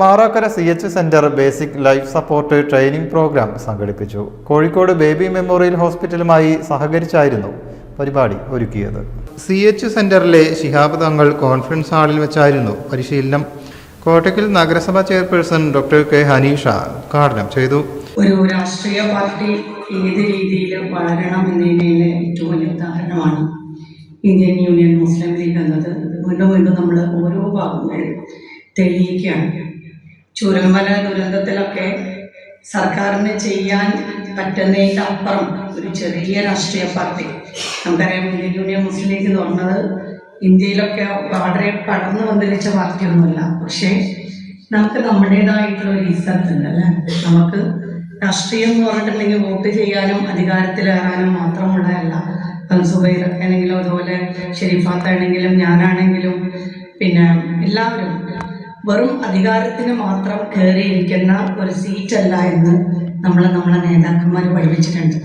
Marakkara C H centre basic life support training programme സംഘടിപ്പിച്ചു. Kozhikode baby memorial ഹോസ്പിറ്റലുമായി സഹകരിച്ചായിരുന്നു പരിപാടി ഒരുക്കിയത്. സി എച്ച് സെന്ററിലെ ശിഹാബ് തങ്ങൾ കോൺഫറൻസ് ഹാളിൽ വെച്ചായിരുന്നു പരിശീലനം. കോട്ടയ്ക്കൽ നഗരസഭാ ചെയർപേഴ്സൺ ഡോക്ടർ കെ ഹനീഷ ഉദ്ഘാടനം ചെയ്തു. ഒരു രാഷ്ട്രീയ പാർട്ടി ഏത് രീതിയിൽ വളരണം എന്നതിന്റെ ഏറ്റവും വലിയ ഉദാഹരണമാണ് ഇന്ത്യൻ യൂണിയൻ മുസ്ലിം ലീഗ് എന്നത്. വീണ്ടും വീണ്ടും നമ്മൾ ഓരോ ഭാഗങ്ങളും തെളിയിക്കുകയാണ്. ചൂരൽമല ദുരന്തത്തിലൊക്കെ സർക്കാരിന് ചെയ്യാൻ പറ്റുന്നതിന്റെ അപ്പുറം ഒരു ചെറിയ രാഷ്ട്രീയ പാർട്ടി നമുക്കറിയാം ഇന്ത്യൻ യൂണിയൻ മുസ്ലിം ലീഗ് എന്ന് പറഞ്ഞത് ഇന്ത്യയിലൊക്കെ വളരെ പടർന്നു വന്നിരിച്ച പാർട്ടിയൊന്നുമല്ല. പക്ഷേ നമുക്ക് നമ്മുടേതായിട്ടുള്ള ഒരു ഇസത്ത് ഉണ്ട് അല്ലേ? നമുക്ക് രാഷ്ട്രീയം എന്ന് പറഞ്ഞിട്ടുണ്ടെങ്കിൽ വോട്ട് ചെയ്യാനും അധികാരത്തിലേറാനും മാത്രമുള്ളതല്ല. സുബൈറൊക്കെ ആണെങ്കിലും അതുപോലെ ഷെരീഫാത്താണെങ്കിലും ഞാനാണെങ്കിലും പിന്നെ എല്ലാവരും വെറും അധികാരത്തിന് മാത്രം കയറിയിരിക്കുന്ന ഒരു സീറ്റ് സീറ്റല്ല എന്ന് നമ്മൾ നമ്മളെ നേതാക്കന്മാർ പഠിപ്പിച്ചിട്ടുണ്ട്.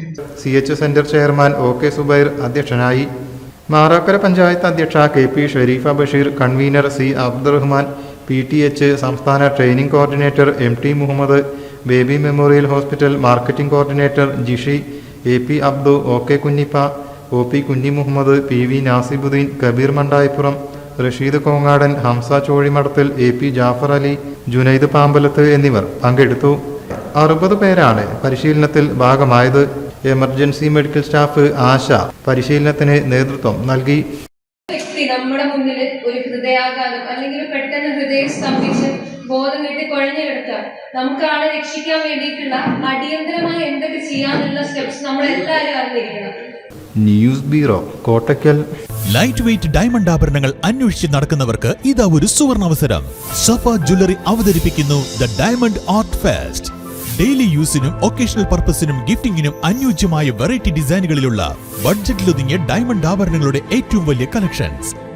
C H centre chairman O K Zubair അധ്യക്ഷനായി. മാറാക്കര പഞ്ചായത്ത് അധ്യക്ഷ K P Shareefa Basheer convener C Abdurahman P T H സംസ്ഥാന training coordinator M T Muhammad Baby Memorial Hospital marketing coordinator Jishi A P Abdu O K Kunhippa O P Kunhi Muhammad P V Nasibuddin Kabeer Mandayippuram Rasheed Kongadan Hamsa Chozhimadathil A P Jafar Ali Junaid Pambalath എന്നിവർ പങ്കെടുത്തു. അറുപത് പേരാണ് പരിശീലനത്തിൽ ഭാഗമായത്. Emergency medical staff Asha പരിശീലനത്തിന് നേതൃത്വം നൽകി. വ്യക്തി നമ്മുടെ മുന്നിൽ ഒരു ഹൃദയാഘാതം അല്ലെങ്കിൽ പെട്ടെന്ന് ഹൃദയം സ്തംഭിച്ച് ബോധം കിട്ടി കുഴഞ്ഞു നമുക്ക് ആളെ രക്ഷിക്കാൻ വേണ്ടിയിട്ടുള്ള അടിയന്തരമായി എന്തൊക്കെ ചെയ്യാനുള്ള സ്റ്റെപ്സ് നമ്മൾ എല്ലാവരും അറിഞ്ഞിരിക്കണം. News bureau Kottakkal. Light weight diamond ആഭരണങ്ങൾ അന്വേഷിച്ച് നടക്കുന്നവർക്ക് ഇതാ ഒരു സുവർണ അവസരം സഫ ജ്വല്ലറി അവതരിപ്പിക്കുന്നു the diamond art fest daily യൂസിനും occasional പർപ്പസിനും ഗിഫ്റ്റിംഗിനും അനുയോജ്യമായ വെറൈറ്റി ഡിസൈനുകളിലുള്ള ബഡ്ജറ്റിലൊതുങ്ങിയ ഡയമണ്ട് ആഭരണങ്ങളുടെ ഏറ്റവും വലിയ കളക്ഷൻസ്